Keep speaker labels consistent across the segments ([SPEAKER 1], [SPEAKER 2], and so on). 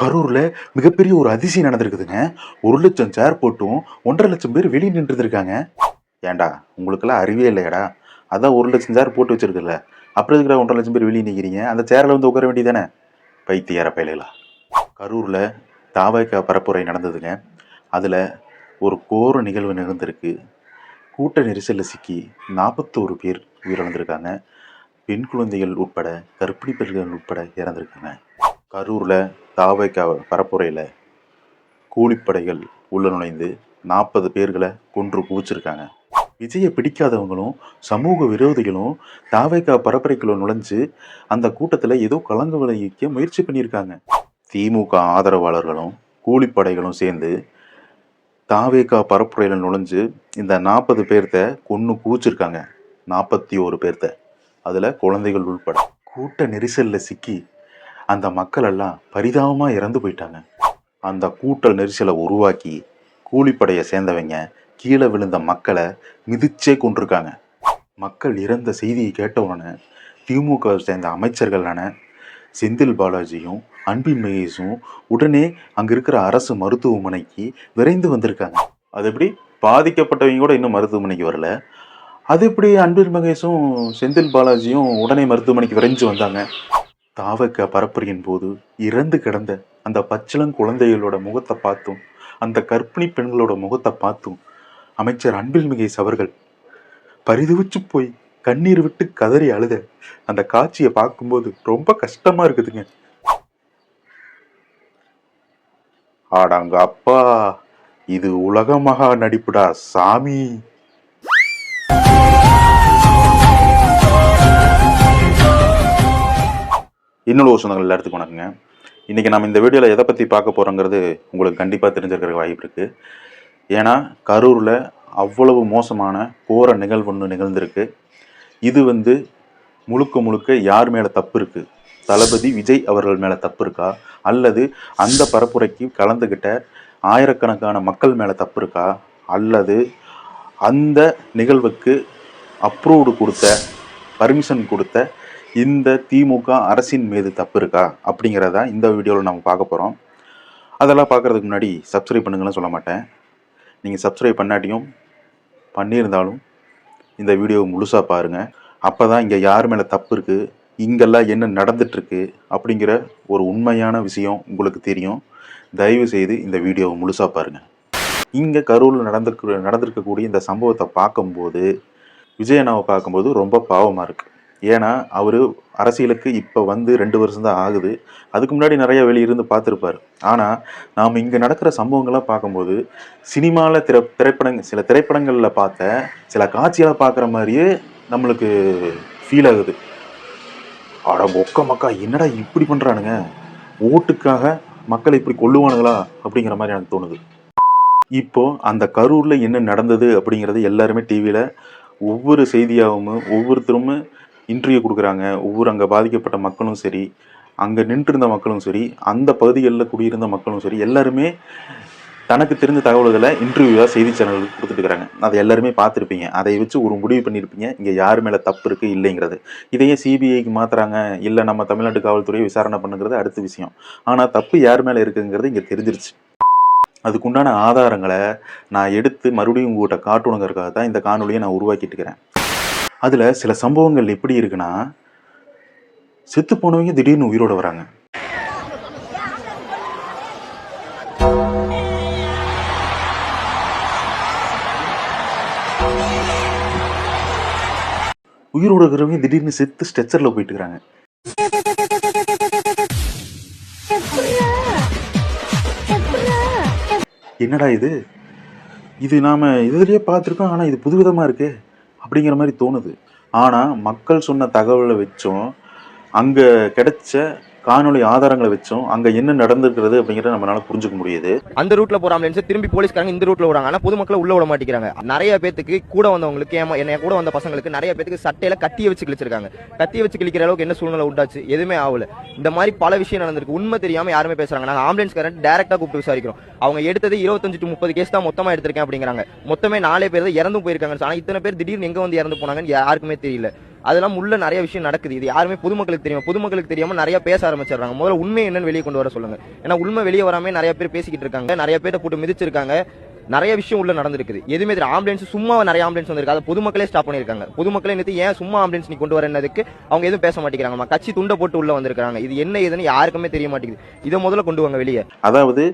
[SPEAKER 1] கரூர்ல மிகப்பெரிய ஒரு அதிசயம் நடந்திருக்குதுங்க. ஒரு லட்சம் சேர் போட்டும் ஒன்றரை லட்சம் பேர் வெளியே நின்றுருக்காங்க ஏன்டா உங்களுக்கெல்லாம் அறிவே இல்லையாடா. அதான் ஒரு லட்சம் சேர் போட்டு வச்சிருக்குல்ல. அப்புறம் இருக்கிற ஒன்றரை லட்சம் பேர் வெளியே நிற்கிறீங்க அந்த சேரில் வந்து உட்கார வேண்டியதானே பைத்தியார பயலுகளா. கரூரில் தாவாய்க்கா பரப்புரை நடந்ததுங்க. அதில் ஒரு கோர நிகழ்வு நிகழ்ந்திருக்கு கூட்ட நெரிசலில் சிக்கி நாற்பத்தோரு பேர் உயிரிழந்திருக்காங்க. பெண் குழந்தைகள் உட்பட கர்ப்பிணி பெண்கள் உட்பட இறந்திருக்காங்க. கரூரில் தாவக பரப்புரையில் கூலிப்படைகள் உள்ள நுழைந்து நாற்பது பேர்களை கொன்று குவிச்சிருக்காங்க. விஜயை பிடிக்காதவங்களும் சமூக விரோதிகளும் தாவைக்கா பரப்புரைக்குள்ள நுழைஞ்சு அந்த கூட்டத்தில் ஏதோ கலங்க விளைவிக்க முயற்சி பண்ணியிருக்காங்க. திமுக ஆதரவாளர்களும் கூலிப்படைகளும் சேர்ந்து தாவேக்கா பரப்புரையில் நுழைஞ்சு இந்த நாற்பது பேர்த்த கொன்று குவிச்சிருக்காங்க. நாற்பத்தி ஒரு பேர்த்த. அதில் குழந்தைகள் உள்பட. கூட்ட நெரிசலில் சிக்கி அந்த மக்கள் எல்லாம் பரிதாபமாக இறந்து போயிட்டாங்க. அந்த கூட்டல் நெரிசலை உருவாக்கி கூலிப்படையை சேர்ந்தவங்க கீழே விழுந்த மக்களை மிதிச்சே கொண்டிருக்காங்க மக்கள் இறந்த செய்தியை கேட்ட உடனே திமுக சேர்ந்த அமைச்சர்களான செந்தில் பாலாஜியும் அன்பின் மகேஷும் உடனே அங்கே இருக்கிற அரசு மருத்துவமனைக்கு விரைந்து வந்திருக்காங்க. அது எப்படி? பாதிக்கப்பட்டவங்க கூட இன்னும் மருத்துவமனைக்கு வரல. அது எப்படி அன்பின் மகேஷும் செந்தில் பாலாஜியும் உடனே மருத்துவமனைக்கு விரைஞ்சு வந்தாங்க? தாவக்க பரப்புரையின் போது இறந்து கிடந்த அந்த பச்சிளம் குழந்தைகளோட முகத்தை பார்த்தும் அந்த கர்ப்பிணி பெண்களோட முகத்தை பார்த்தும் அமைச்சர் அன்பில் மிகேஸ் அவர்கள் பரிதவிச்சு போய் கண்ணீர் விட்டு கதறி அழுத அந்த காட்சியை பார்க்கும்போது ரொம்ப கஷ்டமா இருக்குதுங்க. ஆடாங்க அப்பா இது உலக மகா நடிப்புடா சாமி. இன்னொரு ஒரு சொந்தங்கள் எல்லாத்துக்கும் வணக்கங்க இன்றைக்கி நம்ம இந்த வீடியோவில் எதை பற்றி பார்க்க போகிறோங்கிறது உங்களுக்கு கண்டிப்பாக தெரிஞ்சிருக்கிற வாய்ப்பு இருக்குது ஏன்னா கரூரில் அவ்வளவு மோசமான கோர நிகழ்வு ஒன்று நிகழ்ந்திருக்கு. இது வந்து முழுக்க முழுக்க யார் மேலே தப்பு இருக்குது தளபதி விஜய் அவர்கள் மேலே தப்பு இருக்கா? அல்லது அந்த பரப்புரைக்கு கலந்துக்கிட்ட ஆயிரக்கணக்கான மக்கள் மேலே தப்பு இருக்கா? அல்லது அந்த நிகழ்வுக்கு அப்ரூவ்டு கொடுத்த பர்மிஷன் கொடுத்த இந்த திமுக அரசின் மீது தப்பு இருக்கா அப்படிங்கிறத இந்த வீடியோவில் நம்ம பார்க்க போகிறோம் அதெல்லாம் பார்க்குறதுக்கு முன்னாடி சப்ஸ்கிரைப் பண்ணுங்கன்னு சொல்ல மாட்டேன். நீங்கள் சப்ஸ்கிரைப் பண்ணாட்டியும் பண்ணியிருந்தாலும் இந்த வீடியோவை முழுசாக பாருங்கள் அப்போ தான் இங்கே யார் மேலே தப்பு இருக்குது இங்கெல்லாம் என்ன நடந்துட்டுருக்கு அப்படிங்கிற ஒரு உண்மையான விஷயம் உங்களுக்கு தெரியும். தயவு செய்து இந்த வீடியோவை முழுசாக பாருங்கள் இங்கே கரூரில் நடந்திருக்க நடந்திருக்கக்கூடிய இந்த சம்பவத்தை பார்க்கும்போது விஜயனாவை பார்க்கும்போது ரொம்ப பாவமாக இருக்குது ஏன்னா அவர் அரசியலுக்கு இப்போ வந்து ரெண்டு வருஷம் தான் ஆகுது. அதுக்கு முன்னாடி நிறைய வெளியிருந்து பார்த்துருப்பார். ஆனால் நாம் இங்கே நடக்கிற சம்பவங்கள்லாம் பார்க்கும்போது சினிமாவில் திரை திரைப்படங்கள் சில திரைப்படங்களில் பார்த்த சில காட்சிகளை பார்க்குற மாதிரியே நம்மளுக்கு ஃபீல் ஆகுது. அட மொக்க மக்கா என்னடா இப்படி பண்ணுறானுங்க ஓட்டுக்காக மக்களை இப்படி கொள்ளுவானுங்களா அப்படிங்கிற மாதிரி எனக்கு தோணுது. இப்போ அந்த கரூரில் என்ன நடந்தது அப்படிங்கிறது எல்லாருமே டிவியில் ஒவ்வொரு செய்தியாகவும் ஒவ்வொருத்தரும் இன்டர்வியூ கொடுக்குறாங்க. ஒவ்வொரு அங்கே பாதிக்கப்பட்ட மக்களும் சரி அங்கே நின்றிருந்த மக்களும் சரி அந்த பகுதிகளில் குடியிருந்த மக்களும் சரி எல்லாருமே தனக்கு தெரிஞ்ச தகவல்களை இன்டர்வியூவாக செய்தி சேனலுக்கு கொடுத்துட்டு இருக்கிறாங்க. அதை எல்லாருமே பார்த்துருப்பீங்க. அதை வச்சு ஒரு முடிவு பண்ணியிருப்பீங்க. இங்கே யார் மேலே தப்பு இருக்குது இல்லைங்கிறது. இதையே சிபிஐக்கு மாற்றுறாங்க இல்லை நம்ம தமிழ்நாட்டு காவல்துறையை விசாரணை பண்ணுங்கிறது அடுத்த விஷயம். ஆனால் தப்பு யார் மேலே இருக்குங்கிறது இங்கே தெரிஞ்சிருச்சு. அதுக்குண்டான ஆதாரங்களை நான் எடுத்து மறுபடியும் உங்கள்கிட்ட காட்டணுங்கிறதுக்காக தான் இந்த காணொலியை நான் உருவாக்கிட்டு இருக்கிறேன். அதில் சில சம்பவங்கள் எப்படி இருக்குன்னா செத்து போனவங்க திடீர்னு உயிரோட வராங்க. உயிரோடு இருக்கிறவங்க திடீர்னு செத்து ஸ்ட்ரெச்சரில் போயிட்டு இருக்கிறாங்க என்னடா இது? இது நாம் இதுலேயே பார்த்துருக்கோம் ஆனால் இது புதுவிதமாக இருக்குது அப்படிங்கிற மாதிரி தோணுது. ஆனால் மக்கள் சொன்ன தகவலை வச்சும் அங்கே கிடைச்ச காணொளி ஆதாரங்களை வச்சும் அங்கே என்ன நடந்திருக்கிறது அப்படிங்கறத நம்மளால புரிஞ்சுக்க முடியுது.
[SPEAKER 2] அந்த ரூட்ல போற ஆம்புலன்ஸ் திரும்பி போலீஸ்காரங்க இந்த ரூட்ல விடுறாங்க ஆனா பொதுமக்களை உள்ள விட மாட்டேங்கிறாங்க. நிறைய பேத்துக்கு கூட வந்தவங்களுக்கு ஏமா என்ன கூட வந்த பசங்களுக்கு நிறைய பேத்துக்கு சட்டையில கத்திய வச்சு கிழிச்சிருக்காங்க. கத்திய வச்சு கிழிக்கிற அளவுக்கு என்ன சூழ்நிலை உண்டாச்சு? எதுவுமே ஆகல. இந்த மாதிரி பல விஷயம் நடந்திருக்கு. உண்மை தெரியாம யாருமே பேசுறாங்க. நாங்க ஆம்புலன்ஸ்காரன் டேரக்டா கூப்பிட்டு விசாரிக்கிறோம். அவங்க எடுத்தது இருபத்தஞ்சு டு முப்பது கேஸ் தான் மொத்தமா எடுத்திருக்கேன் அப்படிங்கிறாங்க. மொத்தமே நாலே பேர் தான் இறந்து போயிருக்காங்க. ஆனா இத்தனை பேர் திடீர்னு எங்க வந்து இறந்து போனாங்கன்னு யாருக்குமே தெரியல. அதெல்லாம் உள்ள நிறைய விஷயம் நடக்குது. இது யாருமே பொதுமக்களுக்கு தெரியும் பொதுமக்களுக்கு தெரியாம நிறைய பேச ஆரம்பிச்சிடுறாங்க. முதல்ல உண்மை என்னன்னு வெளியே கொண்டு வர சொல்லுங்க. ஏன்னா உண்மை வெளியே வராமே நிறைய பேர் பேசிக்கிட்டு இருக்காங்க. நிறைய பேர்ட்ட போட்டு மிதிச்சிருக்காங்க. நிறைய விஷயம் உள்ள நடந்திருக்குது. எதுவுமே தெரியும் ஆம்புலன்ஸ் சும்மா நிறைய ஆம்புலன்ஸ் வந்திருக்கு. அதை பொதுமக்களே ஸ்டாப் பண்ணிருக்காங்க பொதுமக்களே நிறுத்தி ஏன் சும்மா ஆம்புலன்ஸ் நீ கொண்டு வரனதுக்கு அவங்க எதுவும் பேச மாட்டேங்கிறாங்க கட்சி துண்டை போட்டு உள்ள வந்திருக்காங்க இது என்ன ஏதுன்னு யாருக்குமே தெரிய மாட்டேங்குது. இதை முதல்ல கொண்டு வாங்க வெளியே.
[SPEAKER 1] அதாவது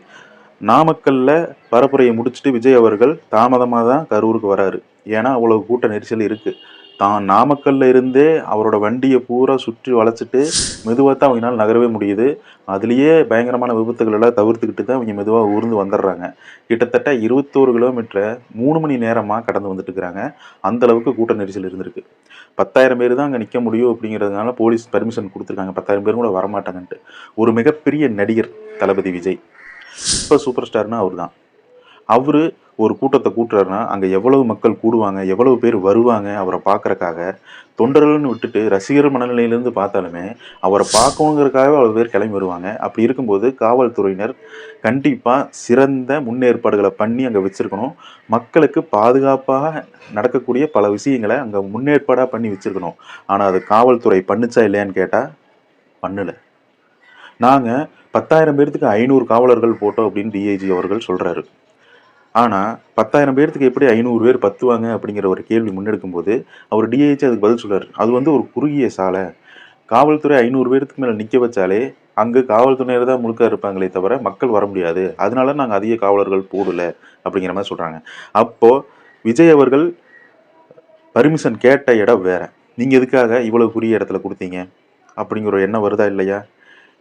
[SPEAKER 1] நாமக்கல்ல பரப்புரையை முடிச்சுட்டு விஜய் அவர்கள் தாமதமாக தான் கரூருக்கு வராரு. ஏன்னா அவ்வளவு கூட்ட நெரிசல் இருக்குது தான் நாமக்கல்ல இருந்தே அவரோட வண்டியை பூரா சுற்றி வளைச்சிட்டு மெதுவாக தான் அவங்களால நகரவே முடியுது. அதுலேயே பயங்கரமான விபத்துகளெல்லாம் தவிர்த்துக்கிட்டு தான் அவங்க மெதுவாக ஊர்ந்து வந்துடுறாங்க. கிட்டத்தட்ட இருபத்தோரு கிலோமீட்டரை மூணு மணி நேரமாக கடந்து வந்துட்டு இருக்கிறாங்க அந்த அளவுக்கு கூட்ட நெரிசல் இருந்திருக்கு. பத்தாயிரம் பேர் தான் அங்கே நிற்க முடியும் அப்படிங்கிறதுனால போலீஸ் பர்மிஷன் கொடுத்துருக்காங்க. பத்தாயிரம் பேர் கூட வரமாட்டாங்கன்ட்டு. ஒரு மிகப்பெரிய நடிகர் தளபதி விஜய். இப்போ சூப்பர் ஸ்டார்னா அவர் தான் அவர் ஒரு கூட்டத்தை கூட்டுறாருன்னா அங்கே எவ்வளவு மக்கள் கூடுவாங்க எவ்வளவு பேர் வருவாங்க அவரை பார்க்கறக்காக தொண்டர்கள்னு விட்டுட்டு ரசிகர் மனநிலையிலேருந்து பார்த்தாலுமே அவரை பார்க்கணுங்கிறக்காகவே அவ்வளோ பேர் கிளம்பி வருவாங்க. அப்படி இருக்கும்போது காவல்துறையினர் கண்டிப்பாக சிறந்த முன்னேற்பாடுகளை பண்ணி அங்கே வச்சுருக்கணும். மக்களுக்கு பாதுகாப்பாக நடக்கக்கூடிய பல விஷயங்களை அங்கே முன்னேற்பாடாக பண்ணி வச்சுருக்கணும். ஆனால் அது காவல்துறை பண்ணுச்சா இல்லையான்னு கேட்டால் பண்ணலை. நாங்கள் பத்தாயிரம் பேர்த்துக்கு ஐநூறு காவலர்கள் போட்டோம் அப்படின்னு டிஐஜி அவர்கள் சொல்கிறாரு ஆனால் பத்தாயிரம் பேர்த்துக்கு எப்படி ஐநூறு பேர் பத்துவாங்க அப்படிங்கிற ஒரு கேள்வி முன்னெடுக்கும் போது அவர் டிஐஜி அதுக்கு பதில் சொல்கிறார் அது வந்து ஒரு குறுகிய சாலை. காவல்துறை ஐநூறு பேர்த்துக்கு மேலே நிற்க வச்சாலே அங்கே காவல்துறையினர் தான் முழுக்க இருப்பாங்களே தவிர மக்கள் வர முடியாது. அதனால நாங்கள் அதிக காவலர்கள் போடல அப்படிங்கிற மாதிரி சொல்கிறாங்க அப்போது விஜய் அவர்கள் பர்மிஷன் கேட்ட இடம் வேறு. நீங்கள் எதுக்காக இவ்வளோ குறுகிய இடத்துல கொடுத்தீங்க? அப்படிங்கிற ஒரு எண்ணம் வருதா இல்லையா?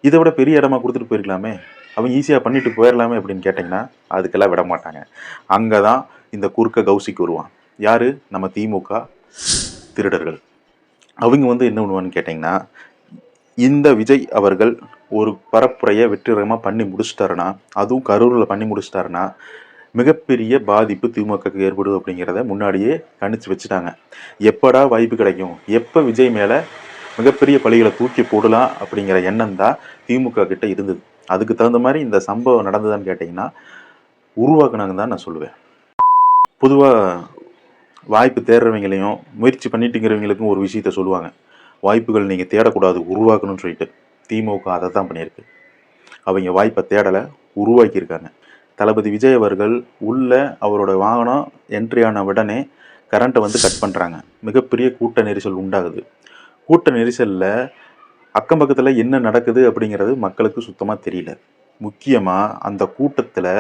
[SPEAKER 1] இதை விட பெரிய இடமா கொடுத்துட்டு போயிருக்கலாமே. அவங்க ஈஸியாக பண்ணிட்டு போயிடலாமே அப்படின்னு கேட்டிங்கன்னா அதுக்கெல்லாம் விட மாட்டாங்க. அங்கே தான் இந்த குறுக்க கௌசிக்கு வருவான். யார்? நம்ம திமுக திருடர்கள். அவங்க வந்து என்ன பண்ணுவான்னு கேட்டிங்கன்னா இந்த விஜய் அவர்கள் ஒரு பரப்புரையை வெற்றிகரமாக பண்ணி முடிச்சிட்டாருன்னா அதுவும் கரூரில் பண்ணி முடிச்சிட்டாருன்னா மிகப்பெரிய பாதிப்பு திமுகக்கு ஏற்படும் அப்படிங்கிறத முன்னாடியே கணிச்சு வச்சுட்டாங்க. எப்படா வாய்ப்பு கிடைக்கும்? எப்போ விஜய் மேலே மிகப்பெரிய பழிகளை தூக்கி போடலாம் அப்படிங்கிற எண்ணம் தான் திமுக கிட்ட இருந்தது. அதுக்கு தகுந்த மாதிரி இந்த சம்பவம் நடந்ததான்னு கேட்டிங்கன்னா உருவாக்குனாங்க தான் நான் சொல்லுவேன். பொதுவாக வாய்ப்பு தேடுறவங்களையும் முயற்சி பண்ணிட்டுங்கிறவங்களுக்கும் ஒரு விஷயத்த சொல்லுவாங்க. வாய்ப்புகள் நீங்கள் தேடக்கூடாது உருவாக்கணும்னு சொல்லிட்டு. திமுக அதை தான் பண்ணியிருக்கு. அவங்க வாய்ப்பை தேடலை உருவாக்கியிருக்காங்க. தளபதி விஜய் அவர்கள் உள்ள அவரோட வாகனம் என்ட்ரி ஆன உடனே கரண்ட்டை வந்து கட் பண்ணுறாங்க மிகப்பெரிய கூட்ட நெரிசல் உண்டாகுது. கூட்ட நெரிசலில் அக்கம் பக்கத்தில் என்ன நடக்குது அப்படிங்கிறது மக்களுக்கு சுத்தமாக தெரியல. முக்கியமாக அந்த கூட்டத்தில்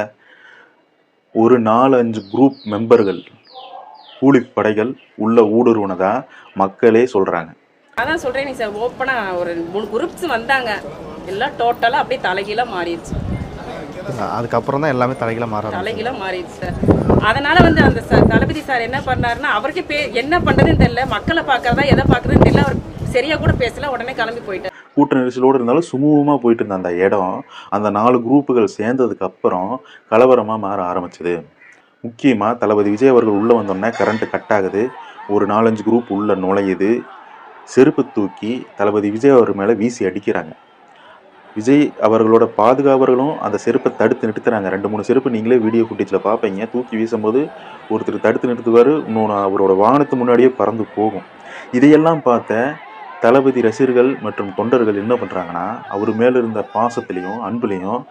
[SPEAKER 1] ஒரு நாலு அஞ்சு குரூப் மெம்பர்கள் கூலிப்படைகள் உள்ள ஊடுருவனதா மக்களே சொல்கிறாங்க
[SPEAKER 3] அதான் சொல்றேன் சார் ஓப்பனா ஒரு மூணு குரூப்ஸ் வந்தாங்க. எல்லாம் டோட்டலா அப்படியே தலைகீழா மாறிடுச்சு.
[SPEAKER 4] அதுக்கப்புறம் தான் எல்லாமே தலைகீழ மாற ஆரம்பிச்சது.
[SPEAKER 3] தலைகீழா மாறிடுச்சு சார் அதனால வந்து அந்த சார் தளபதி சார் என்ன பண்ணாருன்னா அவருக்கே பே என்ன பண்றதுன்னு தெரியல. மக்களை பார்க்கறதா எதை பார்க்கறதுன்னு தெரியல. அவர் சரியாக கூட பேசல உடனே கிளம்பி போயிட்டேன்.
[SPEAKER 1] கூட்ட நெரிசலோடு இருந்தாலும் சுமூகமாக போயிட்டு இருந்த அந்த இடம் அந்த நாலு குரூப்புகள் சேர்ந்ததுக்கு அப்புறம் கலவரமாக மாற ஆரம்பிச்சது. முக்கியமாக தளபதி விஜய் அவர்கள் உள்ளே வந்தோடனே கரண்ட்டு கட் ஆகுது. ஒரு நாலஞ்சு குரூப் உள்ளே நுழையுது. செருப்பு தூக்கி தளபதி விஜய் அவர் மேலே வீசி அடிக்கிறாங்க. விஜய் அவர்களோட பாதுகாவர்களும் அந்த செருப்பை தடுத்து நிறுத்துறாங்க. ரெண்டு மூணு செருப்பு நீங்களே வீடியோ ஃபுட்டேஜில் பார்ப்பீங்க. தூக்கி வீசும்போது ஒருத்தர் தடுத்து நிறுத்துவார் இன்னொன்று அவரோட வாகனத்து முன்னாடியே பறந்து போகும். இதையெல்லாம் பார்த்த தளபதி ரசிகர்கள் மற்றும் தொண்டர்கள் என்ன பண்ணுறாங்கன்னா அவர் மேலே இருந்த பாசத்துலேயும் அன்புலேயும்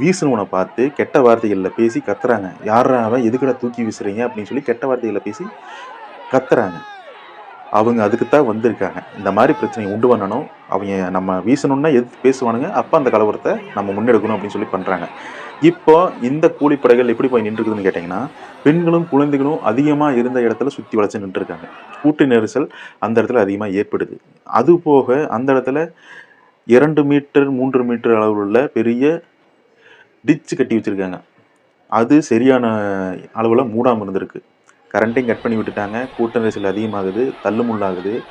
[SPEAKER 1] வீசுனவனை பார்த்து கெட்ட வார்த்தைகளில் பேசி கத்துறாங்க. யாரா அவன்? எதுக்கடா தூக்கி வீசுறீங்க? அப்படின்னு சொல்லி கெட்ட வார்த்தைகளில் பேசி கத்துறாங்க. அவங்க அதுக்கு தான் வந்திருக்காங்க. இந்த மாதிரி பிரச்சனையை உண்டு பண்ணணும். அவங்க நம்ம வீசணுன்னா எது பேசுவானுங்க. அப்போ அந்த கலவரத்தை நம்ம முன்னெடுக்கணும் அப்படின்னு சொல்லி பண்ணுறாங்க இப்போ இந்த கூலிப்படைகள் எப்படி போய் நின்றுருக்குதுன்னு கேட்டிங்கன்னா பெண்களும் குழந்தைகளும் அதிகமாக இருந்த இடத்துல சுற்றி வளைச்சு நின்றுருக்காங்க. கூட்டு நெரிசல் அந்த இடத்துல அதிகமாக ஏற்படுது. அது போக அந்த இடத்துல இரண்டு மீட்டர் மூன்று மீட்டர் அளவில் உள்ள பெரிய டிச்சு கட்டி வச்சுருக்காங்க. அது சரியான அளவில் மூடாமல் இருந்திருக்கு. கரண்ட்டையும் கட் பண்ணி விட்டுட்டாங்க. கூட்ட நெரிசல் அதிகமாகுது தள்ளுமுள்ளாகுது.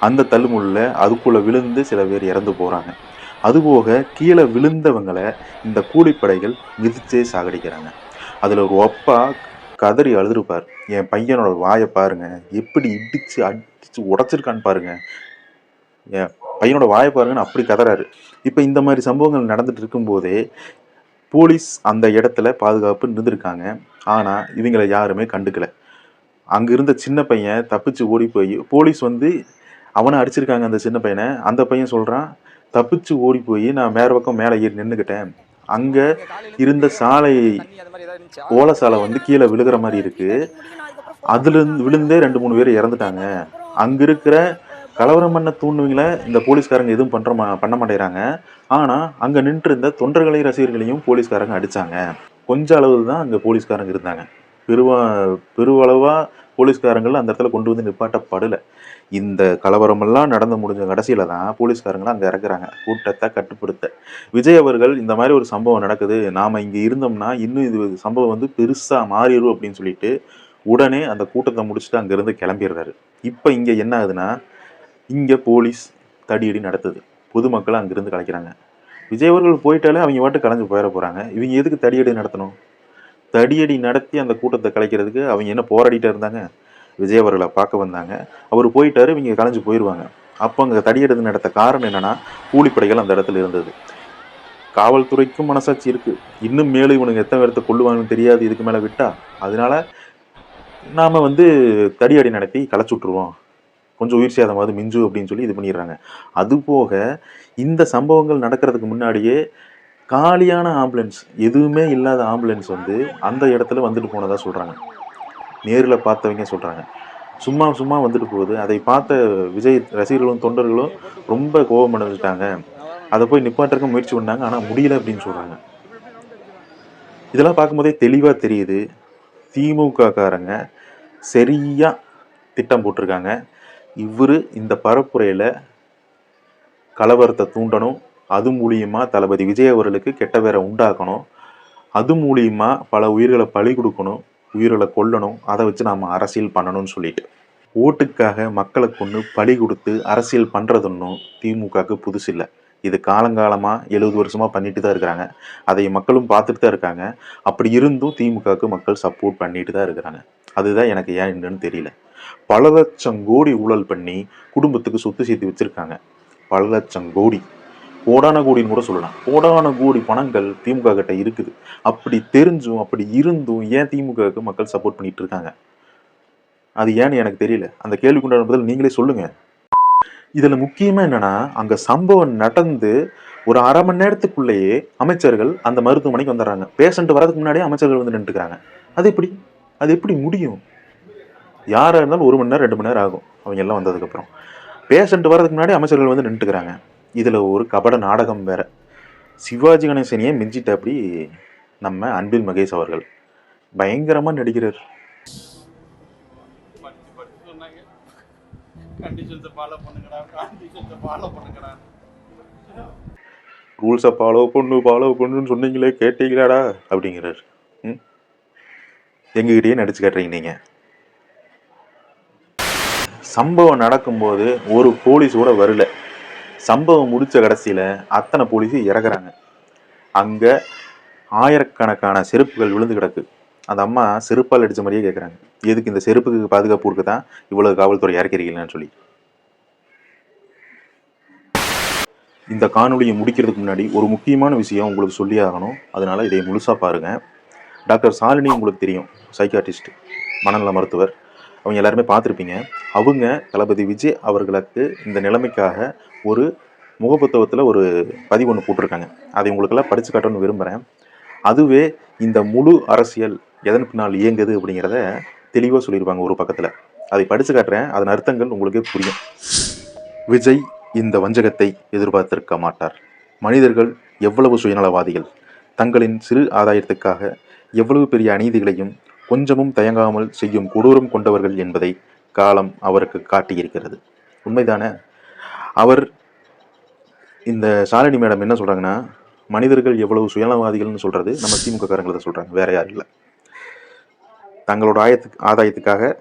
[SPEAKER 1] அந்த தள்ளுமுள்ள அதுக்குள்ளே விழுந்து சில பேர் இறந்து போகிறாங்க அதுபோக கீழே விழுந்தவங்களை இந்த கூலிப்படைகள் மிதிச்சே சாகடிக்கிறாங்க. அதில் ஒரு ஒப்பா கதறி அழுதுருப்பார். என் பையனோட வாயை பாருங்க. எப்படி இடிச்சு அடிச்சு உடைச்சிருக்கான்னு பாருங்க. என் பையனோட வாயை பாருங்கன்னு அப்படி கதறாரு. இப்போ இந்த மாதிரி சம்பவங்கள் நடந்துட்டு இருக்கும்போதே போலீஸ் அந்த இடத்துல பாதுகாப்பு இருந்திருக்காங்க. ஆனால் இவங்களை யாருமே கண்டுக்கல. அங்கே இருந்த சின்ன பையன் தப்பிச்சு ஓடி போய் போலீஸ் வந்து அவனை அடிச்சிருக்காங்க அந்த சின்ன பையனை. அந்த பையன் சொல்கிறான் தப்பிச்சு ஓடி போய் நான் மேற பக்கம் மேலே ஏறி நின்றுக்கிட்டேன் அங்கே இருந்த சாலை ஓலை சாலை வந்து கீழே விழுகிற மாதிரி இருக்குது அதுலேருந்து விழுந்தே ரெண்டு மூணு பேர் இறந்துட்டாங்க. அங்கே இருக்கிற கலவரம் பண்ண தூண்டுவங்களை இந்த போலீஸ்காரங்க எதுவும் பண்ணுற மா- பண்ண மாட்டேறாங்க ஆனால் அங்கே நின்றுருந்த தொண்டர்களை ரசிகர்களையும் போலீஸ்காரங்க அடிச்சாங்க. கொஞ்ச அளவு தான் அங்கே போலீஸ்காரங்க இருந்தாங்க. பெருவா பெருவளவாக போலீஸ்காரங்களும் அந்த இடத்துல கொண்டு வந்து நிப்பாட்டப்படலை. இந்த கலவரமெல்லாம் நடந்து முடிஞ்ச கடைசியில் தான் போலீஸ்காரங்களாம் அங்கே இறக்குறாங்க. கூட்டத்தை கட்டுப்படுத்த. விஜய் அவர்கள் இந்த மாதிரி ஒரு சம்பவம் நடக்குது. நாம் இங்கே இருந்தோம்னா இன்னும் இது சம்பவம் வந்து பெருசாக மாறிடும் அப்படின்னு சொல்லிட்டு உடனே அந்த கூட்டத்தை முடிச்சுட்டு அங்கேருந்து கிளம்பிடுறாரு. இப்போ இங்கே என்ன ஆகுதுன்னா இங்கே போலீஸ் தடியடி நடத்துது. பொதுமக்களை அங்கேருந்து கலைக்கிறாங்க. விஜய் அவர்கள் போயிட்டாலே அவங்க வாட்டு கலைஞ்சு போயிட போகிறாங்க இவங்க எதுக்கு தடியடி நடத்தணும்? தடியடி நடத்தி அந்த கூட்டத்தை கலைக்கிறதுக்கு அவங்க என்ன போராடிட்டே இருந்தாங்க? விஜய் அவர்களை பார்க்க வந்தாங்க. அவர் போயிட்டாரு இவங்க கலைஞ்சு போயிடுவாங்க அப்போ அங்கே தடியடி நடத்த காரணம் என்னென்னா கூலிப்படைகள் அந்த இடத்துல இருந்தது. காவல்துறைக்கும் மனசாட்சி இருக்குது இன்னும் மேலும் இவனுங்க எத்தனை பேர்த்த கொள்ளுவாங்கன்னு தெரியாது இதுக்கு மேலே விட்டால் அதனால நாம் வந்து தடியடி நடத்தி களைச்சு விட்டுருவோம். கொஞ்சம் உயிர் சேதமாவது மிஞ்சு அப்படின்னு சொல்லி இது பண்ணிடுறாங்க. அதுபோக இந்த சம்பவங்கள் நடக்கிறதுக்கு முன்னாடியே காலியான ஆம்புலன்ஸ் எதுவுமே இல்லாத ஆம்புலன்ஸ் வந்து அந்த இடத்துல வந்துட்டு போனதாக சொல்கிறாங்க நேரில் பார்த்தவங்க சொல்கிறாங்க சும்மா சும்மா வந்துட்டு போகுது. அதை பார்த்த விஜய் ரசிகர்களும் தொண்டர்களும் ரொம்ப கோபம் அடைஞ்சிட்டாங்க. அதை போய் நிப்பாட்டுறக்க முயற்சி பண்ணாங்க. ஆனால் முடியல அப்படின்னு சொல்கிறாங்க இதெல்லாம் பார்க்கும்போதே தெளிவாக தெரியுது. திமுக காரங்க திட்டம் போட்டிருக்காங்க. இவர் இந்த பரப்புரையில் கலவரத்தை தூண்டணும். அது மூலியமாக தளபதி விஜய் அவர்களுக்கு கெட்ட பேரை உண்டாக்கணும். அது மூலியமா பல உயிர்களை பழி கொடுக்கணும் உயிர்களை கொல்லணும் அதை வச்சு நாம் அரசியல் பண்ணணும்னு சொல்லிட்டு. ஓட்டுக்காக மக்களை கொண்டு பழி கொடுத்து அரசியல் பண்ணுறதுன்னும் திமுகவுக்கு புதுசு இல்லை. இது காலங்காலமாக எழுபது வருஷமாக பண்ணிட்டு தான் இருக்கிறாங்க. அதை மக்களும் பார்த்துட்டு தான் இருக்காங்க. அப்படி இருந்தும் திமுகவுக்கு மக்கள் சப்போர்ட் பண்ணிட்டு தான் இருக்கிறாங்க. அதுதான் எனக்கு ஏன் என்னன்னு தெரியல. பல லட்சம் கோடி ஊழல் பண்ணி குடும்பத்துக்கு சொத்து சேர்த்து வச்சிருக்காங்க. பல லட்சம் கோடி. கோடான கோடின்னு கூட சொல்லலாம். கோடான கோடி பணங்கள் திமுக கிட்ட இருக்குது. அப்படி தெரிஞ்சும் அப்படி இருந்தும் ஏன் திமுகவுக்கு மக்கள் சப்போர்ட் பண்ணிட்டு இருக்காங்க? அது ஏன்னு எனக்கு தெரியல. அந்த கேள்விக்குண்டான பதில் நீங்களே சொல்லுங்க. இதில் முக்கியமாக என்னன்னா அங்கே சம்பவம் நடந்து ஒரு அரை மணி நேரத்துக்குள்ளேயே அமைச்சர்கள் அந்த மருத்துவமனைக்கு வந்துடுறாங்க. பேஷண்ட் வரதுக்கு முன்னாடியே அமைச்சர்கள் வந்து நின்றுக்கிறாங்க அது எப்படி? அது எப்படி முடியும்? யாராக இருந்தாலும் ஒரு மணி நேரம் ரெண்டு மணி நேரம் ஆகும். அவங்க எல்லாம் வந்ததுக்கப்புறம் பேஷண்ட் வரதுக்கு முன்னாடி அமைச்சர்கள் வந்து நின்றுக்கிறாங்க இதில் ஒரு கபட நாடகம் வேற. சிவாஜி கணேசனையே மிஞ்சிட்டபடி அப்படி நம்ம அன்பில் மகேஷ் அவர்கள். பயங்கரமாக நடிக்கிறார். ரூல்ஸை ஃபாலோ பண்ணு ஃபாலோ பண்ணுன்னு சொன்னீங்களே கேட்டீங்களாடா? அப்படிங்கிறார். ம்? எங்ககிட்டயே நடிச்சு காட்டுறீங்க நீங்கள் சம்பவம் நடக்கும்போது ஒரு போலீஸ் கூட வரல. சம்பவம் முடிச்ச கடைசியில் அத்தனை போலீஸும் இறக்குறாங்க. அங்கே ஆயிரக்கணக்கான செருப்புகள் விழுந்து கிடக்கு. அந்த அம்மா செருப்பால் அடித்த மாதிரியே கேட்குறாங்க எதுக்கு இந்த செருப்புக்கு பாதுகாப்பு இருக்கு தான் இவ்வளோ காவல்துறை இறக்கிறீங்களான்னு சொல்லி. இந்த காணொலியை முடிக்கிறதுக்கு முன்னாடி ஒரு முக்கியமான விஷயம் உங்களுக்கு சொல்லி ஆகணும். அதனால இதை முழுசாக பாருங்கள் டாக்டர் சாலினி உங்களுக்கு தெரியும். சைக்காட்டிஸ்ட் மனநல மருத்துவர். அவங்க எல்லாருமே பார்த்துருப்பீங்க. அவங்க தளபதி விஜய் அவர்களுக்கு இந்த நிலைமைக்காக ஒரு முகப்புத்தகத்தில் ஒரு பதிவு ஒன்று போட்டிருக்காங்க. அதை உங்களுக்கெல்லாம் படித்து காட்டணும்னு விரும்புகிறேன் அதுவே இந்த முழு அரசியல் எதன் பின்னால் இயங்குது அப்படிங்கிறத தெளிவாக சொல்லியிருப்பாங்க ஒரு பக்கத்தில். அதை படித்து காட்டுறேன். அதன் அர்த்தங்கள் உங்களுக்கே புரியும். விஜய் இந்த வஞ்சகத்தை எதிர்பார்த்திருக்க மாட்டார். மனிதர்கள் எவ்வளவு சுயநலவாதிகள். தங்களின் சிறு ஆதாயத்துக்காக எவ்வளவு பெரிய அநீதிகளையும் கொஞ்சமும் தயங்காமல் செய்யும் கொடூரம் கொண்டவர்கள் என்பதை காலம் அவருக்கு காட்டியிருக்கிறது. உண்மைதானே? அவர் இந்த சாலினி மேடம் என்ன சொல்கிறாங்கன்னா மனிதர்கள் எவ்வளவு சுயநலவாதிகள்னு சொல்கிறது நம்ம திமுக காரங்களை சொல்கிறாங்க வேற யாரும் இல்லை. தங்களோட ஆயத்து ஆதாயத்துக்காக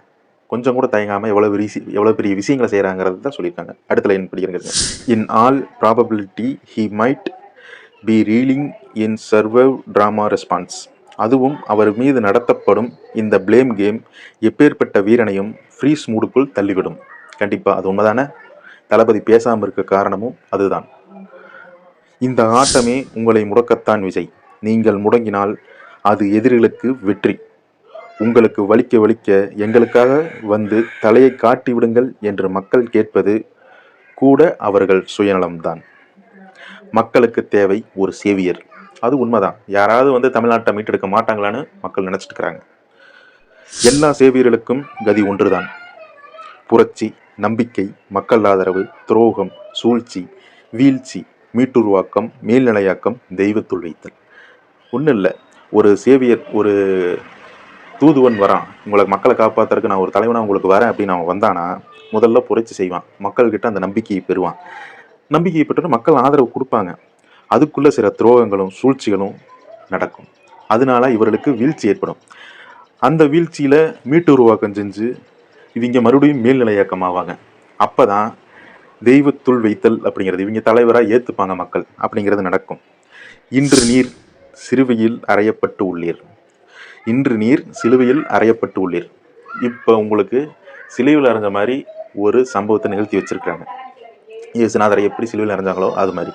[SPEAKER 1] கொஞ்சம் கூட தயங்காமல் எவ்வளோ பெரிய எவ்வளோ பெரிய விஷயங்களை செய்கிறாங்கிறது தான் சொல்லியிருக்காங்க. அடுத்த line படிக்கிறேங்க? In all probability he might be reeling in serve trauma response அதுவும் அவர் மீது நடத்தப்படும் இந்த ப்ளேம் கேம் எப்பேற்பட்ட வீரனையும் ஃப்ரீஸ் மூடுக்குள் தள்ளிவிடும். கண்டிப்பாக அது உண்மைதானே? தளபதி பேசாமல் இருக்க காரணமும் அதுதான். இந்த ஆட்டமே உங்களை முடக்கத்தான் விஜய். நீங்கள் முடங்கினால் அது எதிரிகளுக்கு வெற்றி. உங்களுக்கு வலிக்க வலிக்க எங்களுக்காக வந்து தலையை காட்டி விடுங்கள் என்று மக்கள் கேட்பது கூட அவர்கள் சுயநலம்தான். மக்களுக்கு தேவை ஒரு சேவியர் அது உண்மைதான். யாராவது வந்து தமிழ்நாட்டை மீட்டெடுக்க மாட்டாங்களான்னு மக்கள் நினைச்சிட்டு இருக்கிறாங்க எல்லா சேவியர்களுக்கும் கதி ஒன்றுதான். புரட்சி நம்பிக்கை மக்கள் ஆதரவு துரோகம் சூழ்ச்சி வீழ்ச்சி மீட்டுருவாக்கம் மேல்நிலையாக்கம் தெய்வத்துள் வைத்தல். ஒன்றும் இல்லை. ஒரு சேவியர் ஒரு தூதுவன் வரான். உங்களை மக்களை காப்பாற்றுறதுக்கு நான் ஒரு தலைவனாக உங்களுக்கு வரேன் அப்படின்னு அவன் வந்தானா முதல்ல புரட்சி செய்வான். மக்கள்கிட்ட அந்த நம்பிக்கையை பெறுவான். நம்பிக்கையை பெற்று மக்கள் ஆதரவு கொடுப்பாங்க. அதுக்குள்ளே சில துரோகங்களும் சூழ்ச்சிகளும் நடக்கும். அதனால இவர்களுக்கு வீழ்ச்சி ஏற்படும். அந்த வீழ்ச்சியில் மீட்டு உருவாக்கம் செஞ்சு இவங்க மறுபடியும் மேல்நிலையாக்கம் ஆவாங்க அப்பதான் தெய்வத்துள் வைத்தல் அப்படிங்கிறது இவங்க தலைவராக ஏற்றுப்பாங்க மக்கள் அப்படிங்கிறது நடக்கும். இன்று நீர் சிறுவையில் அறையப்பட்டு உள்ளீர். இன்று நீர் சிலுவையில் அறையப்பட்டு உள்ளீர். இப்போ உங்களுக்கு சிலுவையில் அறைஞ்ச மாதிரி ஒரு சம்பவத்தை நிகழ்த்தி வச்சுருக்காங்க இயேசுநாதரை எப்படி சிலுவையில் அறைஞ்சாங்களோ அது மாதிரி.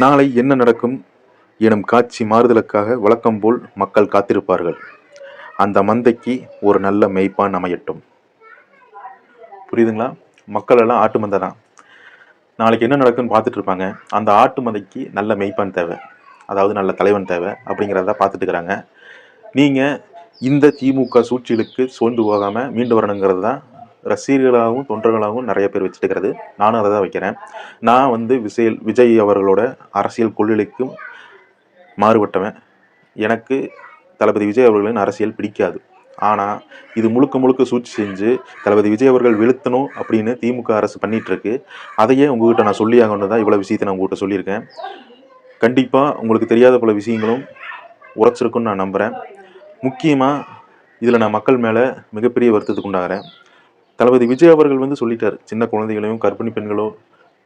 [SPEAKER 1] நாளை என்ன நடக்கும் எனும் காட்சி மாறுதலுக்காக வழக்கம் போல் மக்கள் காத்திருப்பார்கள். அந்த மந்தைக்கு ஒரு நல்ல மெய்ப்பான் அமையட்டும். புரியுதுங்களா? மக்கள் எல்லாம் ஆட்டு மந்தை தான். நாளைக்கு என்ன நடக்குன்னு பார்த்துட்டு இருப்பாங்க. அந்த ஆட்டு மந்தைக்கு நல்ல மெய்ப்பான் தேவை. அதாவது நல்ல தலைவன் தேவை அப்படிங்கிறத பார்த்துட்டு இருக்கிறாங்க. நீங்கள் இந்த திமுக சூழ்ச்சிகளுக்கு சோர்ந்து போகாமல் மீண்டு வரணுங்கிறது தான் ரசிகர்களாகவும் தொண்டர்களாகவும் நிறைய பேர் வச்சுட்டு நானும் அதை தான் வைக்கிறேன். நான் வந்து விஜய் விஜய் அவர்களோட அரசியல் கொள்கைக்கும் மாறுபட்டவன். எனக்கு தளபதி விஜய் அவர்களின் அரசியல் பிடிக்காது. ஆனால் இது முழுக்க முழுக்க சூழ்ச்சி செஞ்சு தளபதி விஜய் அவர்கள் வெளுத்தணும் அப்படின்னு திமுக அரசு பண்ணிகிட்ருக்கு அதையே உங்ககிட்ட நான் சொல்லி ஆகணும் தான் இவ்வளோ விஷயத்தை நான் உங்கள்கிட்ட சொல்லியிருக்கேன். கண்டிப்பாக உங்களுக்கு தெரியாத பல விஷயங்களும் உரைச்சிருக்குன்னு நான் நம்புகிறேன் முக்கியமாக இதில் நான் மக்கள் மேலே மிகப்பெரிய வருத்தத்துக்கு உண்டாகிறேன் தளபதி விஜய் அவர்கள் வந்து சொல்லிட்டார் சின்ன குழந்தைகளையும் கர்ப்பிணி பெண்களோ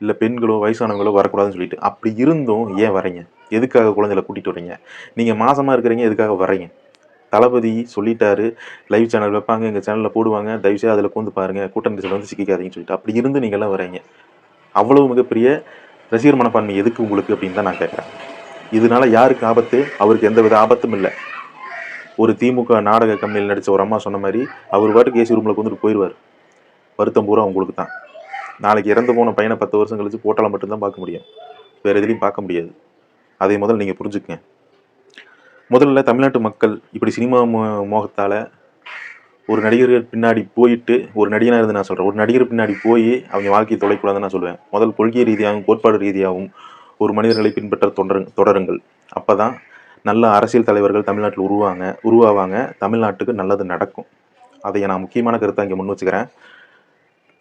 [SPEAKER 1] இல்லை பெண்களோ வயசானவங்களோ வரக்கூடாதுன்னு சொல்லிட்டு. அப்படி இருந்தும் ஏன் வரீங்க? எதுக்காக குழந்தைகளை கூட்டிகிட்டு வரீங்க? நீங்கள் மாசமாக இருக்கிறீங்க எதுக்காக வரீங்க? தளபதி சொல்லிட்டாரு லைவ் சேனல் வைப்பாங்க எங்கள் சேனலில் போடுவாங்க தயவுசெய்து அதில் கூந்து பாருங்கள் கூட்டம் நெரிசல் வந்து சிக்கிக்காதீங்கன்னு சொல்லிட்டு. அப்படி இருந்து நீங்கள்லாம் வரீங்க. அவ்வளவு மிகப்பெரிய ரசிகர் மனப்பான்மை எதுக்கு உங்களுக்கு அப்படின்னு தான் நான் கேட்குறேன். இதனால யாருக்கு ஆபத்து? அவருக்கு எந்த வித ஆபத்தும் இல்லை. ஒரு திமுக நாடக கம்பெனியில் நடித்த ஒரு அம்மா சொன்ன மாதிரி அவர் பாட்டுக்கு ஏசி ரூமில் கொண்டுட்டு போயிடுவார் வருத்தம் பூரா உங்களுக்கு தான். நாளைக்கு இறந்து போன பையனை பத்து வருஷம் கழிச்சு போட்டால மட்டும்தான் பார்க்க முடியும். வேறு எதுலையும் பார்க்க முடியாது. அதை முதல்ல நீங்கள் புரிஞ்சுக்கங்க. முதல்ல தமிழ்நாட்டு மக்கள் இப்படி சினிமா மோ- மோகத்தால் ஒரு நடிகர்கள் பின்னாடி போயிட்டு ஒரு நடிகனாக இருந்து நான் சொல்கிறேன் ஒரு நடிகர் பின்னாடி போய் அவங்க வாழ்க்கையை தொலைக்கூடாதுன்னு நான் சொல்லுவேன். முதல் கொள்கை ரீதியாகவும் கோட்பாடு ரீதியாகவும் ஒரு மனிதர்களை பின்பற்ற தொடரு தொடருங்கள். அப்போ தான் நல்ல அரசியல் தலைவர்கள் தமிழ்நாட்டில் உருவாங்க உருவாவாங்க. தமிழ்நாட்டுக்கு நல்லது நடக்கும். அதை நான் முக்கியமான கருத்தை இங்கே முன் வச்சுக்கிறேன்.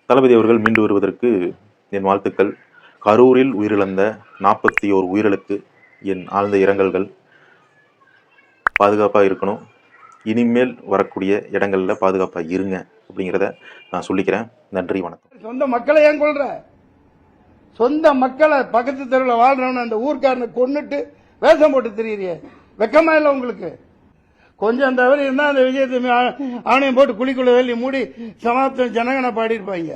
[SPEAKER 1] தளபதி அவர்கள் மீண்டு வருவதற்கு என் வாழ்த்துக்கள். கரூரில் உயிரிழந்த நாற்பத்தி ஓர் உயிர்களுக்கு என் ஆழ்ந்த இரங்கல்கள். பாதுகாப்பாக இருக்கணும். இனிமேல் வரக்கூடிய இடங்களில் பாதுகாப்பாக இருங்க அப்படிங்கிறத நான் சொல்லிக்கிறேன். நன்றி வணக்கம்.
[SPEAKER 5] சொந்த மக்களை ஏன் கொள்ற சொந்த மக்களை பக்கத்து தெருவில் வாழ்றவன அந்த ஊர்க்காரனை கொண்டுட்டு வேஷம் போட்டு தெரியுறிய. வெக்கமா இல்லை உங்களுக்கு? கொஞ்சம் தவறி இருந்தா அந்த விஜயத்தை ஆணையம் போட்டு குழிக்குள்ள வெளியே மூடி சமாப்தம் ஜனகனை பாடியிருப்பாங்க.